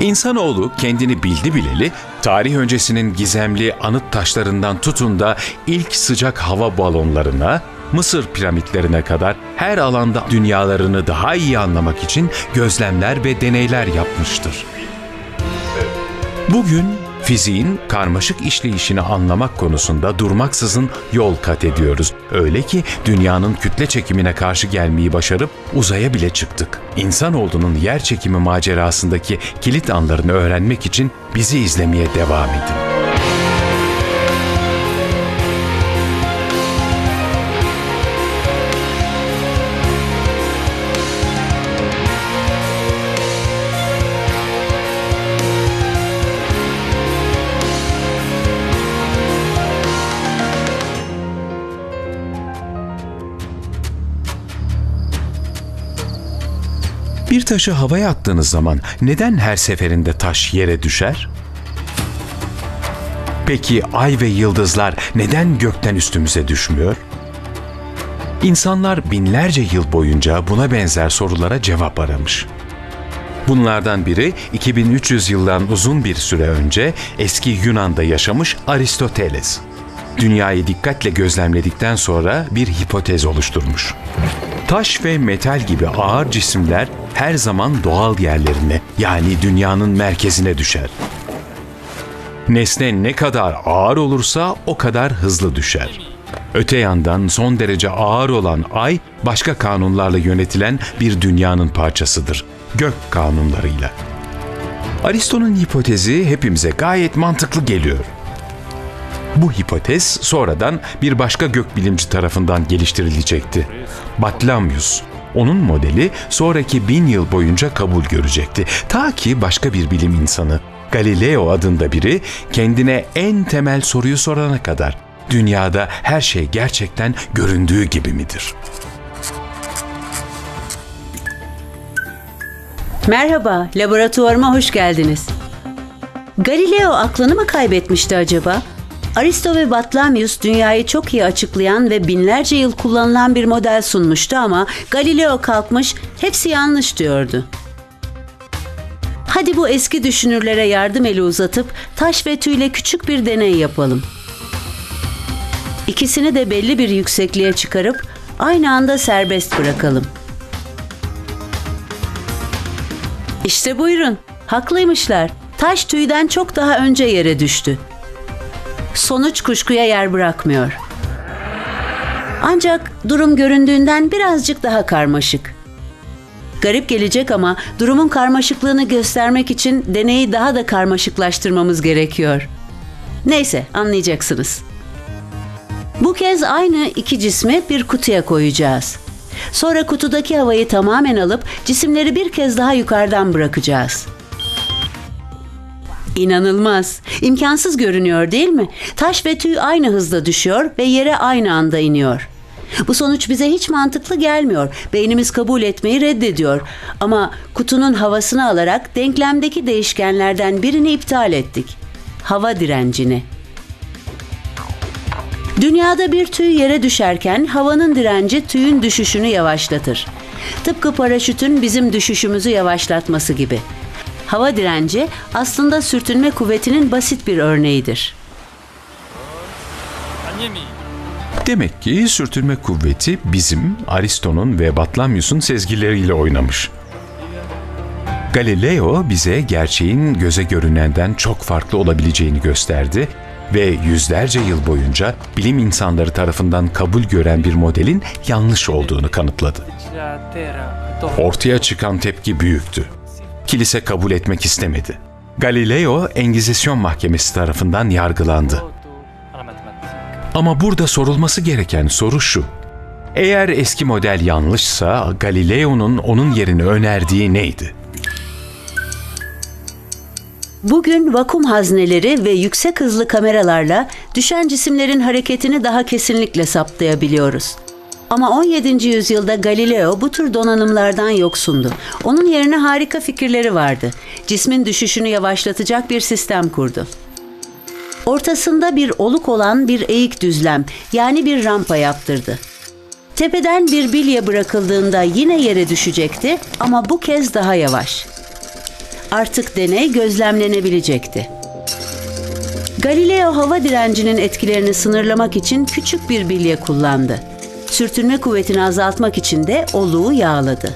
İnsanoğlu kendini bildi bileli tarih öncesinin gizemli anıt taşlarından tutun da ilk sıcak hava balonlarına, Mısır piramitlerine kadar her alanda dünyalarını daha iyi anlamak için gözlemler ve deneyler yapmıştır. Bugün fiziğin karmaşık işleyişini anlamak konusunda durmaksızın yol kat ediyoruz. Öyle ki dünyanın kütle çekimine karşı gelmeyi başarıp uzaya bile çıktık. İnsanoğlunun yer çekimi macerasındaki kilit anlarını öğrenmek için bizi izlemeye devam edin. Bir taşı havaya attığınız zaman neden her seferinde taş yere düşer? Peki ay ve yıldızlar neden gökten üstümüze düşmüyor? İnsanlar binlerce yıl boyunca buna benzer sorulara cevap aramış. Bunlardan biri 2300 yıldan uzun bir süre önce eski Yunan'da yaşamış Aristoteles. Dünyayı dikkatle gözlemledikten sonra bir hipotez oluşturmuş. Taş ve metal gibi ağır cisimler her zaman doğal yerlerine yani dünyanın merkezine düşer. Nesne ne kadar ağır olursa o kadar hızlı düşer. Öte yandan son derece ağır olan ay başka kanunlarla yönetilen bir dünyanın parçasıdır. Gök kanunlarıyla. Aristo'nun hipotezi hepimize gayet mantıklı geliyor. Bu hipotez sonradan bir başka gökbilimci tarafından geliştirilecekti. Batlamyus. Onun modeli sonraki bin yıl boyunca kabul görecekti. Ta ki başka bir bilim insanı, Galileo adında biri kendine en temel soruyu sorana kadar. Dünyada her şey gerçekten göründüğü gibi midir? Merhaba, laboratuvarıma hoş geldiniz. Galileo aklını mı kaybetmişti acaba? Aristo ve Batlamyus dünyayı çok iyi açıklayan ve binlerce yıl kullanılan bir model sunmuştu ama Galileo kalkmış hepsi yanlış diyordu. Hadi bu eski düşünürlere yardım eli uzatıp taş ve tüyle küçük bir deney yapalım. İkisini de belli bir yüksekliğe çıkarıp aynı anda serbest bırakalım. İşte buyurun. Haklıymışlar. Taş tüyden çok daha önce yere düştü. Sonuç kuşkuya yer bırakmıyor. Ancak durum göründüğünden birazcık daha karmaşık. Garip gelecek ama durumun karmaşıklığını göstermek için deneyi daha da karmaşıklaştırmamız gerekiyor. Neyse anlayacaksınız. Bu kez aynı iki cismi bir kutuya koyacağız. Sonra kutudaki havayı tamamen alıp cisimleri bir kez daha yukarıdan bırakacağız. İnanılmaz. İmkansız görünüyor değil mi? Taş ve tüy aynı hızda düşüyor ve yere aynı anda iniyor. Bu sonuç bize hiç mantıklı gelmiyor. Beynimiz kabul etmeyi reddediyor. Ama kutunun havasını alarak denklemdeki değişkenlerden birini iptal ettik. Hava direncini. Dünyada bir tüy yere düşerken havanın direnci tüyün düşüşünü yavaşlatır. Tıpkı paraşütün bizim düşüşümüzü yavaşlatması gibi. Hava direnci aslında sürtünme kuvvetinin basit bir örneğidir. Demek ki sürtünme kuvveti bizim, Aristo'nun ve Batlamyus'un sezgileriyle oynamış. Galileo bize gerçeğin göze görünenden çok farklı olabileceğini gösterdi ve yüzlerce yıl boyunca bilim insanları tarafından kabul gören bir modelin yanlış olduğunu kanıtladı. Ortaya çıkan tepki büyüktü. Kilise kabul etmek istemedi. Galileo Engizisyon Mahkemesi tarafından yargılandı. Ama burada sorulması gereken soru şu. Eğer eski model yanlışsa Galileo'nun onun yerini önerdiği neydi? Bugün vakum hazneleri ve yüksek hızlı kameralarla düşen cisimlerin hareketini daha kesinlikle saptayabiliyoruz. Ama 17. yüzyılda Galileo bu tür donanımlardan yoksundu. Onun yerine harika fikirleri vardı. Cismin düşüşünü yavaşlatacak bir sistem kurdu. Ortasında bir oluk olan bir eğik düzlem yani bir rampa yaptırdı. Tepeden bir bilye bırakıldığında yine yere düşecekti ama bu kez daha yavaş. Artık deney gözlemlenebilecekti. Galileo hava direncinin etkilerini sınırlamak için küçük bir bilye kullandı. Sürtünme kuvvetini azaltmak için de oluğu yağladı.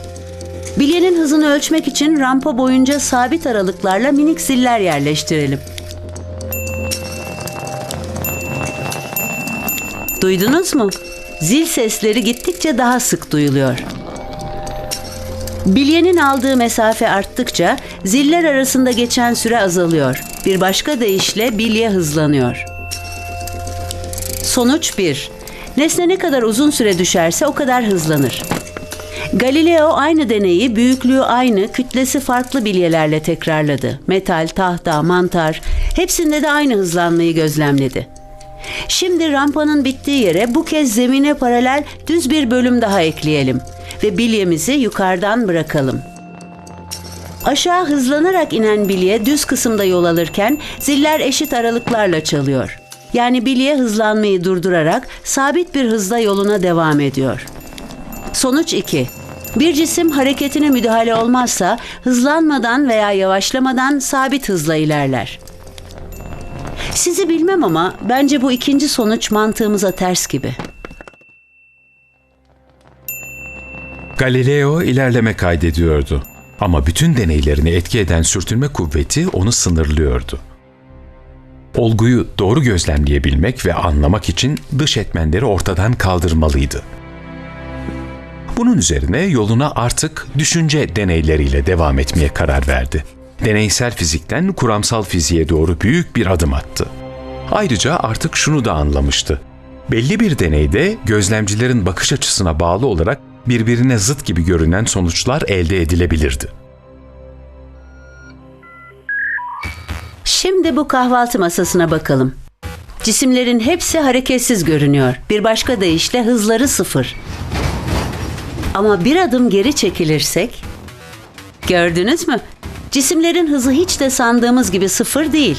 Bilyenin hızını ölçmek için rampa boyunca sabit aralıklarla minik ziller yerleştirelim. Duydunuz mu? Zil sesleri gittikçe daha sık duyuluyor. Bilyenin aldığı mesafe arttıkça ziller arasında geçen süre azalıyor. Bir başka deyişle bilye hızlanıyor. Sonuç 1. Nesne ne kadar uzun süre düşerse o kadar hızlanır. Galileo aynı deneyi büyüklüğü aynı, kütlesi farklı bilyelerle tekrarladı. Metal, tahta, mantar hepsinde de aynı hızlanmayı gözlemledi. Şimdi rampanın bittiği yere bu kez zemine paralel düz bir bölüm daha ekleyelim ve bilyemizi yukarıdan bırakalım. Aşağı hızlanarak inen bilye düz kısımda yol alırken ziller eşit aralıklarla çalıyor. Yani bilye hızlanmayı durdurarak sabit bir hızda yoluna devam ediyor. Sonuç 2. Bir cisim hareketine müdahale olmazsa hızlanmadan veya yavaşlamadan sabit hızla ilerler. Sizi bilmem ama bence bu ikinci sonuç mantığımıza ters gibi. Galileo ilerleme kaydediyordu. Ama bütün deneylerini etki eden sürtünme kuvveti onu sınırlıyordu. Olguyu doğru gözlemleyebilmek ve anlamak için dış etmenleri ortadan kaldırmalıydı. Bunun üzerine yoluna artık düşünce deneyleriyle devam etmeye karar verdi. Deneysel fizikten kuramsal fiziğe doğru büyük bir adım attı. Ayrıca artık şunu da anlamıştı. Belli bir deneyde gözlemcilerin bakış açısına bağlı olarak birbirine zıt gibi görünen sonuçlar elde edilebilirdi. Şimdi bu kahvaltı masasına bakalım. Cisimlerin hepsi hareketsiz görünüyor. Bir başka deyişle hızları sıfır. Ama bir adım geri çekilirsek... Gördünüz mü? Cisimlerin hızı hiç de sandığımız gibi sıfır değil.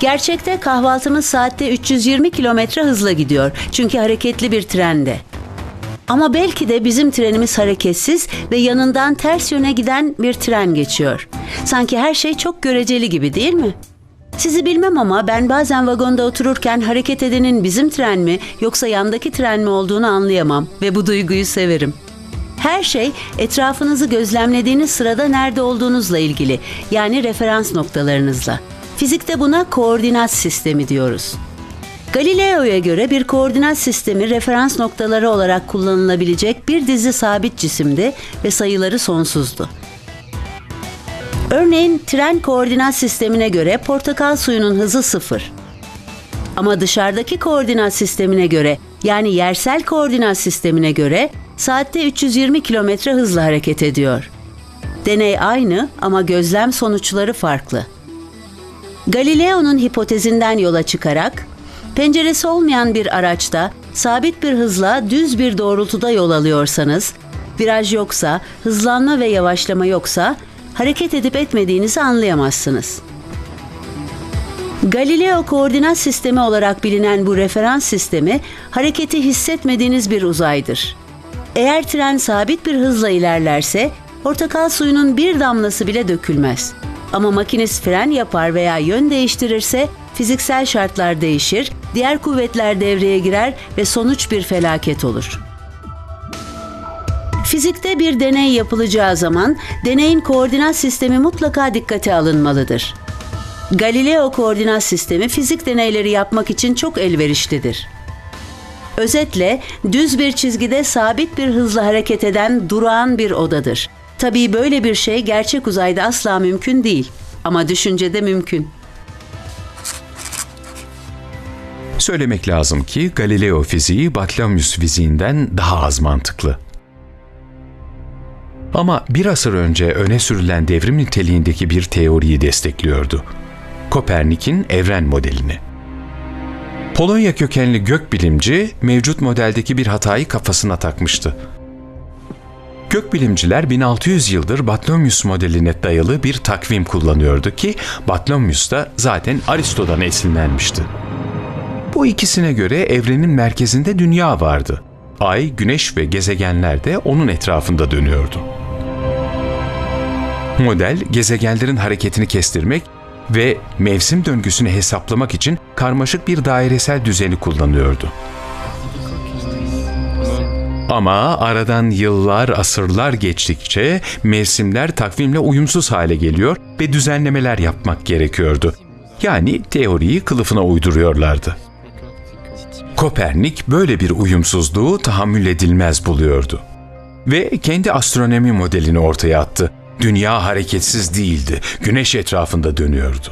Gerçekte kahvaltımız saatte 320 kilometre hızla gidiyor. Çünkü hareketli bir trende. Ama belki de bizim trenimiz hareketsiz ve yanından ters yöne giden bir tren geçiyor. Sanki her şey çok göreceli gibi değil mi? Sizi bilmem ama ben bazen vagonda otururken hareket edenin bizim tren mi yoksa yandaki tren mi olduğunu anlayamam ve bu duyguyu severim. Her şey etrafınızı gözlemlediğiniz sırada nerede olduğunuzla ilgili yani referans noktalarınızla. Fizikte buna koordinat sistemi diyoruz. Galileo'ya göre bir koordinat sistemi referans noktaları olarak kullanılabilecek bir dizi sabit cisimdi ve sayıları sonsuzdu. Örneğin tren koordinat sistemine göre portakal suyunun hızı sıfır. Ama dışarıdaki koordinat sistemine göre yani yersel koordinat sistemine göre saatte 320 kilometre hızla hareket ediyor. Deney aynı ama gözlem sonuçları farklı. Galileo'nun hipotezinden yola çıkarak penceresi olmayan bir araçta sabit bir hızla düz bir doğrultuda yol alıyorsanız, viraj yoksa, hızlanma ve yavaşlama yoksa hareket edip etmediğinizi anlayamazsınız. Galileo koordinat sistemi olarak bilinen bu referans sistemi hareketi hissetmediğiniz bir uzaydır. Eğer tren sabit bir hızla ilerlerse portakal suyunun bir damlası bile dökülmez. Ama makinist fren yapar veya yön değiştirirse fiziksel şartlar değişir, diğer kuvvetler devreye girer ve sonuç bir felaket olur. Fizikte bir deney yapılacağı zaman deneyin koordinat sistemi mutlaka dikkate alınmalıdır. Galileo koordinat sistemi fizik deneyleri yapmak için çok elverişlidir. Özetle düz bir çizgide sabit bir hızla hareket eden durağan bir odadır. Tabii böyle bir şey gerçek uzayda asla mümkün değil ama düşüncede mümkün. Söylemek lazım ki Galileo fiziği Batlamyus fiziğinden daha az mantıklı. Ama bir asır önce öne sürülen devrim niteliğindeki bir teoriyi destekliyordu. Kopernik'in evren modelini. Polonya kökenli gökbilimci mevcut modeldeki bir hatayı kafasına takmıştı. Gökbilimciler 1600 yıldır Batlamyus modeline dayalı bir takvim kullanıyordu ki Batlamyus da zaten Aristo'dan esinlenmişti. Bu ikisine göre evrenin merkezinde dünya vardı. Ay, güneş ve gezegenler de onun etrafında dönüyordu. Model gezegenlerin hareketini kestirmek ve mevsim döngüsünü hesaplamak için karmaşık bir dairesel düzeni kullanıyordu. Ama aradan yıllar, asırlar geçtikçe mevsimler takvimle uyumsuz hale geliyor ve düzenlemeler yapmak gerekiyordu. Yani teoriyi kılıfına uyduruyorlardı. Kopernik böyle bir uyumsuzluğu tahammül edilmez buluyordu. Ve kendi astronomi modelini ortaya attı. Dünya hareketsiz değildi, güneş etrafında dönüyordu.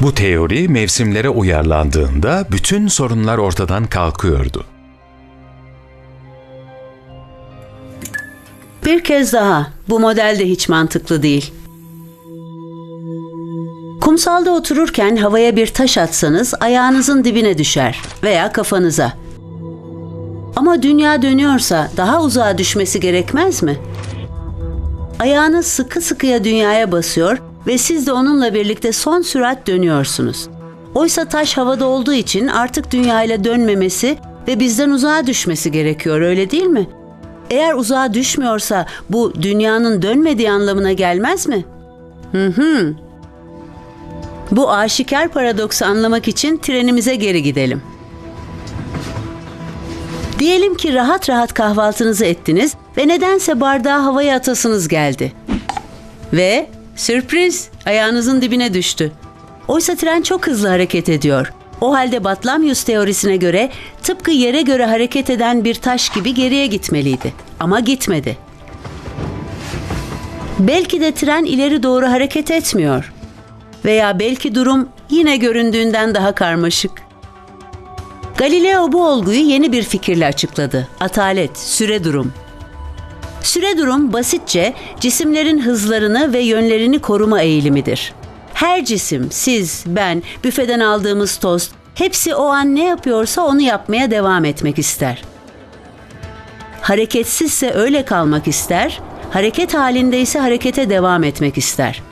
Bu teori mevsimlere uyarlandığında bütün sorunlar ortadan kalkıyordu. Bir kez daha bu model de hiç mantıklı değil. Kumsalda otururken havaya bir taş atsanız ayağınızın dibine düşer veya kafanıza. Ama dünya dönüyorsa daha uzağa düşmesi gerekmez mi? Ayağınız sıkı sıkıya dünyaya basıyor ve siz de onunla birlikte son sürat dönüyorsunuz. Oysa taş havada olduğu için artık dünyayla dönmemesi ve bizden uzağa düşmesi gerekiyor öyle değil mi? Eğer uzağa düşmüyorsa bu dünyanın dönmediği anlamına gelmez mi? Hı hı. Bu aşikar paradoksu anlamak için trenimize geri gidelim. Diyelim ki rahat rahat kahvaltınızı ettiniz ve nedense bardağı havaya atasınız geldi. Ve sürpriz ayağınızın dibine düştü. Oysa tren çok hızlı hareket ediyor. O halde Batlamyus teorisine göre tıpkı yere göre hareket eden bir taş gibi geriye gitmeliydi. Ama gitmedi. Belki de tren ileri doğru hareket etmiyor. Veya belki durum yine göründüğünden daha karmaşık. Galileo bu olguyu yeni bir fikirle açıkladı. Atalet, süre durum. Süre durum basitçe cisimlerin hızlarını ve yönlerini koruma eğilimidir. Her cisim, siz, ben, büfeden aldığımız tost, hepsi o an ne yapıyorsa onu yapmaya devam etmek ister. Hareketsizse öyle kalmak ister, hareket halindeyse harekete devam etmek ister.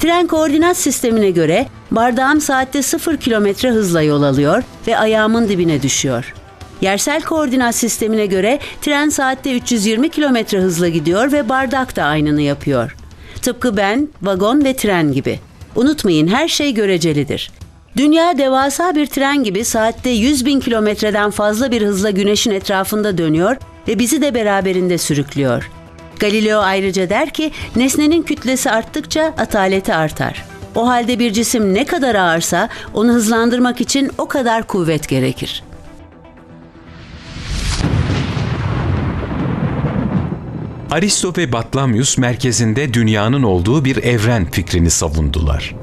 Tren koordinat sistemine göre bardağım saatte 0 kilometre hızla yol alıyor ve ayağımın dibine düşüyor. Yersel koordinat sistemine göre tren saatte 320 kilometre hızla gidiyor ve bardak da aynını yapıyor. Tıpkı ben, vagon ve tren gibi. Unutmayın her şey görecelidir. Dünya devasa bir tren gibi saatte 100 bin kilometreden fazla bir hızla güneşin etrafında dönüyor ve bizi de beraberinde sürüklüyor. Galileo ayrıca der ki nesnenin kütlesi arttıkça ataleti artar. O halde bir cisim ne kadar ağırsa onu hızlandırmak için o kadar kuvvet gerekir. Aristo ve Batlamyus merkezinde dünyanın olduğu bir evren fikrini savundular.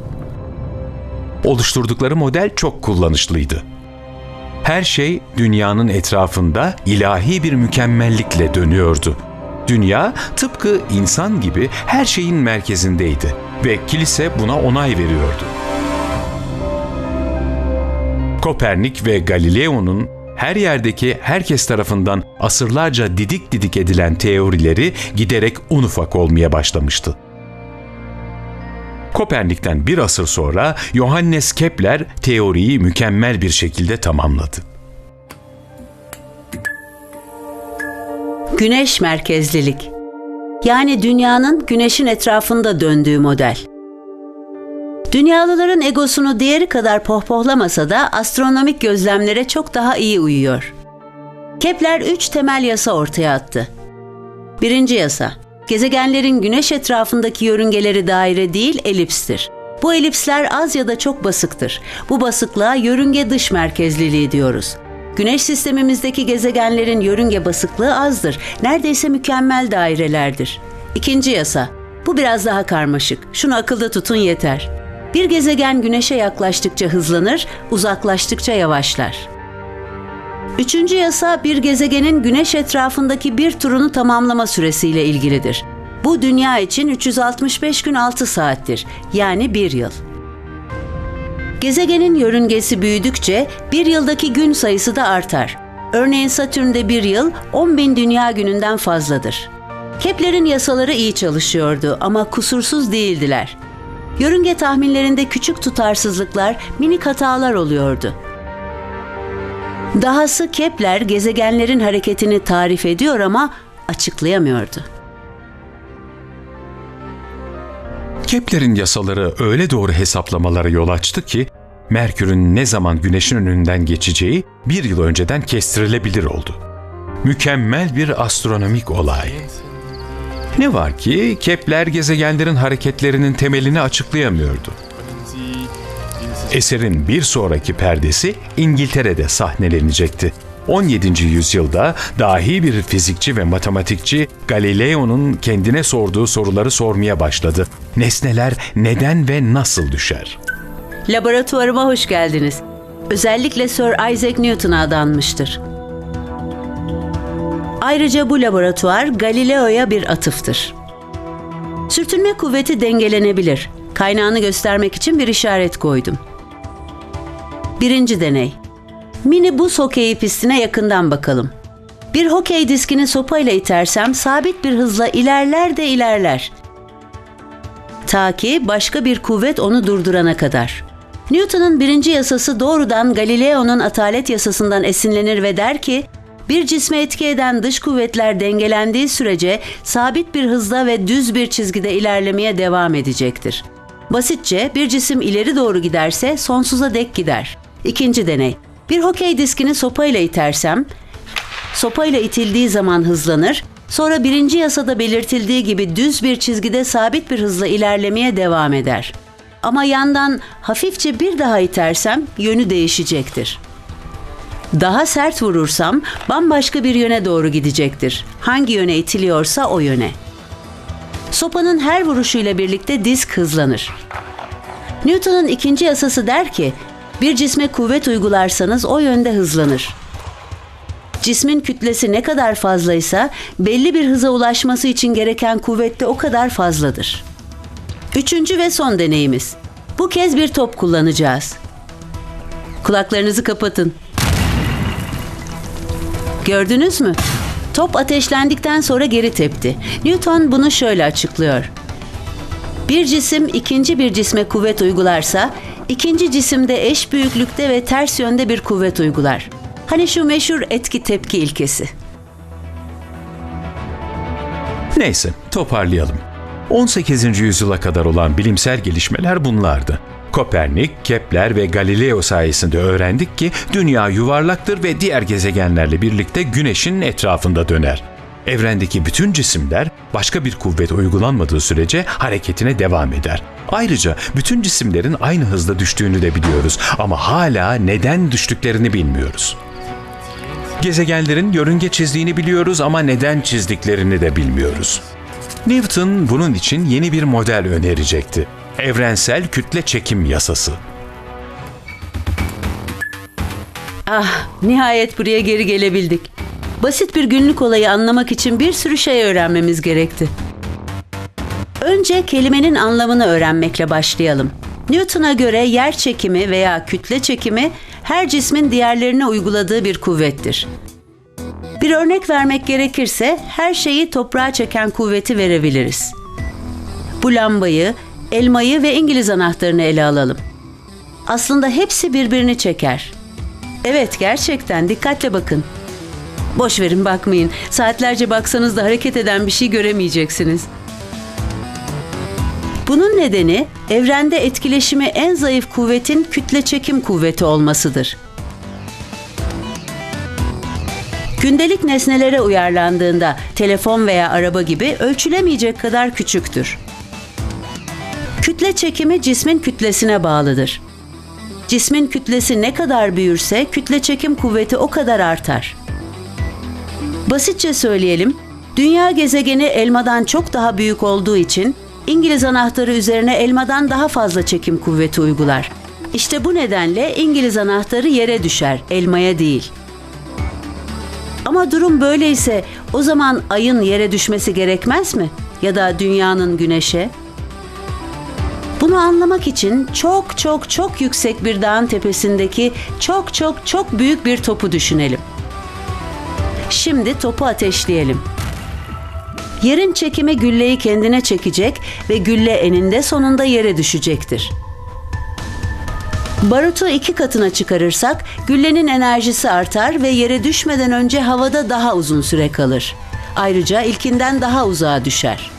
Oluşturdukları model çok kullanışlıydı. Her şey dünyanın etrafında ilahi bir mükemmellikle dönüyordu. Dünya tıpkı insan gibi her şeyin merkezindeydi ve kilise buna onay veriyordu. Kopernik ve Galileo'nun her yerdeki herkes tarafından asırlarca didik didik edilen teorileri giderek un ufak olmaya başlamıştı. Kopernik'ten bir asır sonra Johannes Kepler teoriyi mükemmel bir şekilde tamamladı. Güneş merkezlilik. Yani dünyanın güneşin etrafında döndüğü model. Dünyalıların egosunu diğeri kadar pohpohlamasa da astronomik gözlemlere çok daha iyi uyuyor. Kepler üç temel yasa ortaya attı. Birinci yasa, gezegenlerin güneş etrafındaki yörüngeleri daire değil elipstir. Bu elipsler az ya da çok basıktır. Bu basıklığa yörünge dış merkezliliği diyoruz. Güneş sistemimizdeki gezegenlerin yörünge basıklığı azdır. Neredeyse mükemmel dairelerdir. İkinci yasa. Bu biraz daha karmaşık. Şunu akılda tutun yeter. Bir gezegen güneşe yaklaştıkça hızlanır, uzaklaştıkça yavaşlar. Üçüncü yasa bir gezegenin güneş etrafındaki bir turunu tamamlama süresiyle ilgilidir. Bu dünya için 365 gün 6 saattir. Yani bir yıl. Gezegenin yörüngesi büyüdükçe bir yıldaki gün sayısı da artar. Örneğin Satürn'de bir yıl 10 bin dünya gününden fazladır. Kepler'in yasaları iyi çalışıyordu ama kusursuz değildiler. Yörünge tahminlerinde küçük tutarsızlıklar, minik hatalar oluyordu. Dahası Kepler gezegenlerin hareketini tarif ediyor ama açıklayamıyordu. Kepler'in yasaları öyle doğru hesaplamalara yol açtı ki Merkür'ün ne zaman Güneş'in önünden geçeceği bir yıl önceden kestirilebilir oldu. Mükemmel bir astronomik olay. Ne var ki Kepler gezegenlerin hareketlerinin temelini açıklayamıyordu. Eserin bir sonraki perdesi İngiltere'de sahnelenecekti. 17. yüzyılda dahi bir fizikçi ve matematikçi Galileo'nun kendine sorduğu soruları sormaya başladı. Nesneler neden ve nasıl düşer? Laboratuvarıma hoş geldiniz. Özellikle Sir Isaac Newton'a adanmıştır. Ayrıca bu laboratuvar Galileo'ya bir atıftır. Sürtünme kuvveti dengelenebilir. Kaynağını göstermek için bir işaret koydum. Birinci deney. Mini buz hokeyi pistine yakından bakalım. Bir hokey diskini sopayla itersem sabit bir hızla ilerler de ilerler. Ta ki başka bir kuvvet onu durdurana kadar. Newton'un birinci yasası doğrudan Galileo'nun atalet yasasından esinlenir ve der ki, bir cisme etki eden dış kuvvetler dengelendiği sürece sabit bir hızda ve düz bir çizgide ilerlemeye devam edecektir. Basitçe bir cisim ileri doğru giderse sonsuza dek gider. İkinci deney. Bir hokey diskini sopayla itersem, sopayla itildiği zaman hızlanır, sonra birinci yasada belirtildiği gibi düz bir çizgide sabit bir hızla ilerlemeye devam eder. Ama yandan hafifçe bir daha itersem yönü değişecektir. Daha sert vurursam bambaşka bir yöne doğru gidecektir. Hangi yöne itiliyorsa o yöne. Sopanın her vuruşuyla birlikte disk hızlanır. Newton'un ikinci yasası der ki, bir cisme kuvvet uygularsanız o yönde hızlanır. Cismin kütlesi ne kadar fazlaysa belli bir hıza ulaşması için gereken kuvvet de o kadar fazladır. Üçüncü ve son deneyimiz. Bu kez bir top kullanacağız. Kulaklarınızı kapatın. Gördünüz mü? Top ateşlendikten sonra geri tepti. Newton bunu şöyle açıklıyor. Bir cisim ikinci bir cisme kuvvet uygularsa, ikinci cisimde eş büyüklükte ve ters yönde bir kuvvet uygular. Hani şu meşhur etki tepki ilkesi. Neyse, toparlayalım. 18. yüzyıla kadar olan bilimsel gelişmeler bunlardı. Kopernik, Kepler ve Galileo sayesinde öğrendik ki dünya yuvarlaktır ve diğer gezegenlerle birlikte güneşin etrafında döner. Evrendeki bütün cisimler başka bir kuvvet uygulanmadığı sürece hareketine devam eder. Ayrıca bütün cisimlerin aynı hızda düştüğünü de biliyoruz ama hala neden düştüklerini bilmiyoruz. Gezegenlerin yörünge çizdiğini biliyoruz ama neden çizdiklerini de bilmiyoruz. Newton bunun için yeni bir model önerecekti. Evrensel kütle çekim yasası. Ah, nihayet buraya geri gelebildik. Basit bir günlük olayı anlamak için bir sürü şey öğrenmemiz gerekti. Önce kelimenin anlamını öğrenmekle başlayalım. Newton'a göre yer çekimi veya kütle çekimi her cismin diğerlerine uyguladığı bir kuvvettir. Bir örnek vermek gerekirse her şeyi toprağa çeken kuvveti verebiliriz. Bu lambayı, elmayı ve İngiliz anahtarını ele alalım. Aslında hepsi birbirini çeker. Evet gerçekten dikkatle bakın. Boş verin bakmayın. Saatlerce baksanız da hareket eden bir şey göremeyeceksiniz. Bunun nedeni evrende etkileşimi en zayıf kuvvetin kütle çekim kuvveti olmasıdır. Gündelik nesnelere uyarlandığında telefon veya araba gibi ölçülemeyecek kadar küçüktür. Kütle çekimi cismin kütlesine bağlıdır. Cismin kütlesi ne kadar büyürse kütle çekim kuvveti o kadar artar. Basitçe söyleyelim, dünya gezegeni elmadan çok daha büyük olduğu için İngiliz anahtarı üzerine elmadan daha fazla çekim kuvveti uygular. İşte bu nedenle İngiliz anahtarı yere düşer, elmaya değil. Ama durum böyleyse o zaman ayın yere düşmesi gerekmez mi? Ya da dünyanın güneşe? Bunu anlamak için çok çok çok yüksek bir dağın tepesindeki çok çok çok büyük bir topu düşünelim. Şimdi topu ateşleyelim. Yerin çekimi gülleyi kendine çekecek ve gülle eninde sonunda yere düşecektir. Barutu iki katına çıkarırsak güllenin enerjisi artar ve yere düşmeden önce havada daha uzun süre kalır. Ayrıca ilkinden daha uzağa düşer.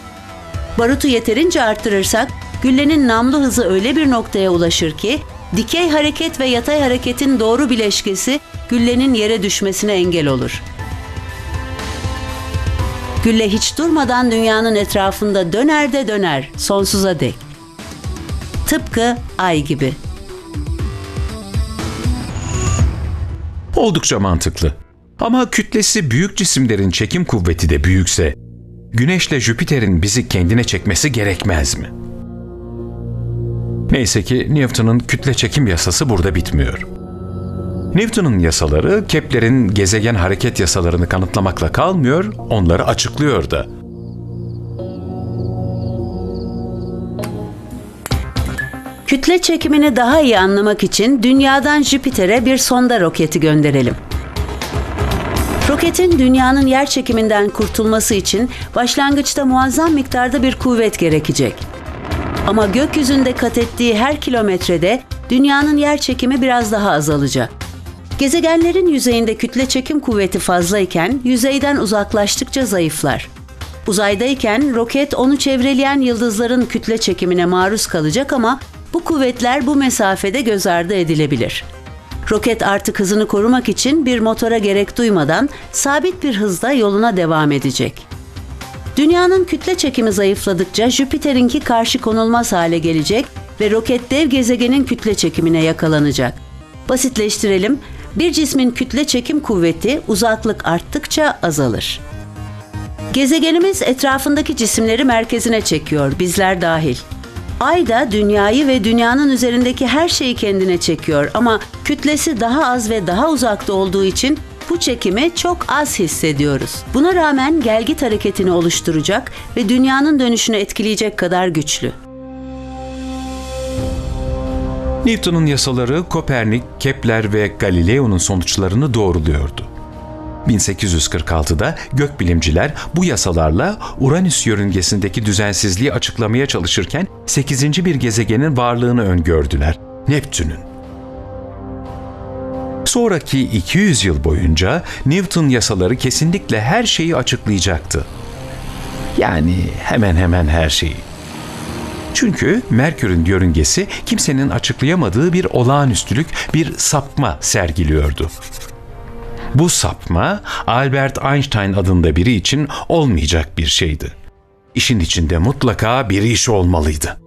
Barutu yeterince arttırırsak güllenin namlu hızı öyle bir noktaya ulaşır ki dikey hareket ve yatay hareketin doğru bileşkesi güllenin yere düşmesine engel olur. Gülle hiç durmadan dünyanın etrafında döner de döner sonsuza dek. Tıpkı ay gibi. Oldukça mantıklı. Ama kütlesi büyük cisimlerin çekim kuvveti de büyükse, Güneşle Jüpiter'in bizi kendine çekmesi gerekmez mi? Neyse ki Newton'un kütle çekim yasası burada bitmiyor. Newton'un yasaları Kepler'in gezegen hareket yasalarını kanıtlamakla kalmıyor, onları açıklıyor da. Kütle çekimini daha iyi anlamak için Dünya'dan Jüpiter'e bir sonda roketi gönderelim. Roketin dünyanın yer çekiminden kurtulması için başlangıçta muazzam miktarda bir kuvvet gerekecek. Ama gökyüzünde kat ettiği her kilometrede dünyanın yer çekimi biraz daha azalacak. Gezegenlerin yüzeyinde kütle çekim kuvveti fazlayken yüzeyden uzaklaştıkça zayıflar. Uzaydayken roket onu çevreleyen yıldızların kütle çekimine maruz kalacak ama bu kuvvetler bu mesafede göz ardı edilebilir.'' Roket artık hızını korumak için bir motora gerek duymadan sabit bir hızda yoluna devam edecek. Dünyanın kütle çekimi zayıfladıkça Jüpiter'inki karşı konulmaz hale gelecek ve roket dev gezegenin kütle çekimine yakalanacak. Basitleştirelim, bir cismin kütle çekim kuvveti uzaklık arttıkça azalır. Gezegenimiz etrafındaki cisimleri merkezine çekiyor, bizler dahil. Ay da dünyayı ve dünyanın üzerindeki her şeyi kendine çekiyor ama kütlesi daha az ve daha uzakta olduğu için bu çekimi çok az hissediyoruz. Buna rağmen gelgit hareketini oluşturacak ve dünyanın dönüşünü etkileyecek kadar güçlü. Newton'un yasaları Kopernik, Kepler ve Galileo'nun sonuçlarını doğruluyordu. 1846'da gökbilimciler bu yasalarla Uranüs yörüngesindeki düzensizliği açıklamaya çalışırken 8. bir gezegenin varlığını öngördüler. Neptün'ün. Sonraki 200 yıl boyunca Newton yasaları kesinlikle her şeyi açıklayacaktı. Yani hemen hemen her şeyi. Çünkü Merkür'ün yörüngesi kimsenin açıklayamadığı bir olağanüstülük, bir sapma sergiliyordu. Bu sapma Albert Einstein adında biri için olmayacak bir şeydi. İşin içinde mutlaka bir iş olmalıydı.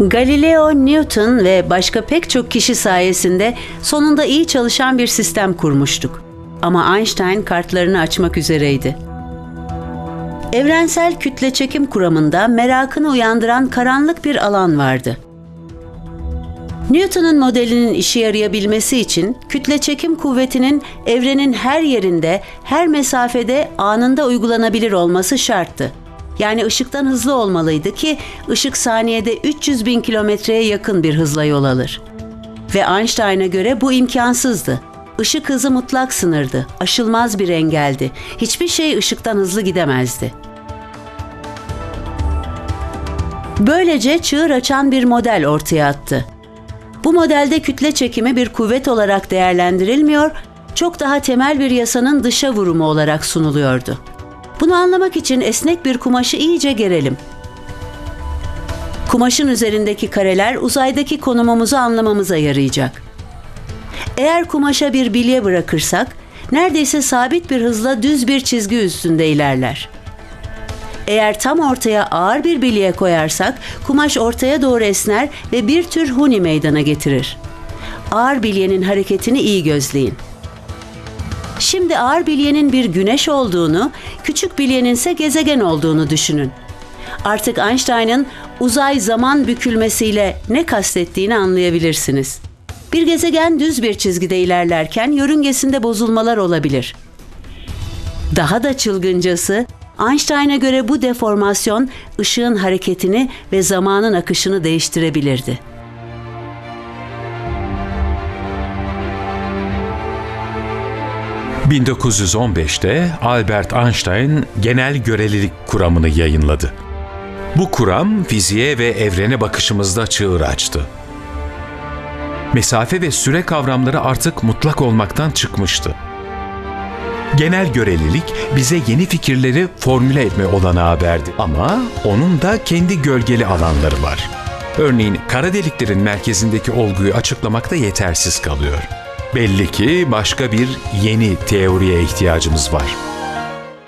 Galileo, Newton ve başka pek çok kişi sayesinde sonunda iyi çalışan bir sistem kurmuştuk. Ama Einstein kartlarını açmak üzereydi. Evrensel kütle çekim kuramında merakını uyandıran karanlık bir alan vardı. Newton'un modelinin işe yarayabilmesi için kütle çekim kuvvetinin evrenin her yerinde, her mesafede anında uygulanabilir olması şarttı. Yani ışıktan hızlı olmalıydı ki ışık saniyede 300 bin kilometreye yakın bir hızla yol alır. Ve Einstein'a göre bu imkansızdı. Işık hızı mutlak sınırdı, aşılmaz bir engeldi. Hiçbir şey ışıktan hızlı gidemezdi. Böylece çığır açan bir model ortaya attı. Bu modelde kütle çekimi bir kuvvet olarak değerlendirilmiyor, çok daha temel bir yasanın dışa vurumu olarak sunuluyordu. Bunu anlamak için esnek bir kumaşı iyice gerelim. Kumaşın üzerindeki kareler uzaydaki konumumuzu anlamamıza yarayacak. Eğer kumaşa bir bilye bırakırsak, neredeyse sabit bir hızla düz bir çizgi üstünde ilerler. Eğer tam ortaya ağır bir bilye koyarsak kumaş ortaya doğru esner ve bir tür huni meydana getirir. Ağır bilyenin hareketini iyi gözleyin. Şimdi ağır bilyenin bir güneş olduğunu, küçük bilyenin ise gezegen olduğunu düşünün. Artık Einstein'ın uzay zaman bükülmesiyle ne kastettiğini anlayabilirsiniz. Bir gezegen düz bir çizgide ilerlerken yörüngesinde bozulmalar olabilir. Daha da çılgıncası Einstein'a göre bu deformasyon ışığın hareketini ve zamanın akışını değiştirebilirdi. ...1915'te Albert Einstein genel görelilik kuramını yayınladı. Bu kuram fiziğe ve evrene bakışımızda çığır açtı. Mesafe ve süre kavramları artık mutlak olmaktan çıkmıştı Genel görelilik bize yeni fikirleri formüle etme olanağı verdi. Ama onun da kendi gölgeli alanları var. Örneğin kara deliklerin merkezindeki olguyu açıklamakta yetersiz kalıyor. Belli ki başka bir yeni teoriye ihtiyacımız var.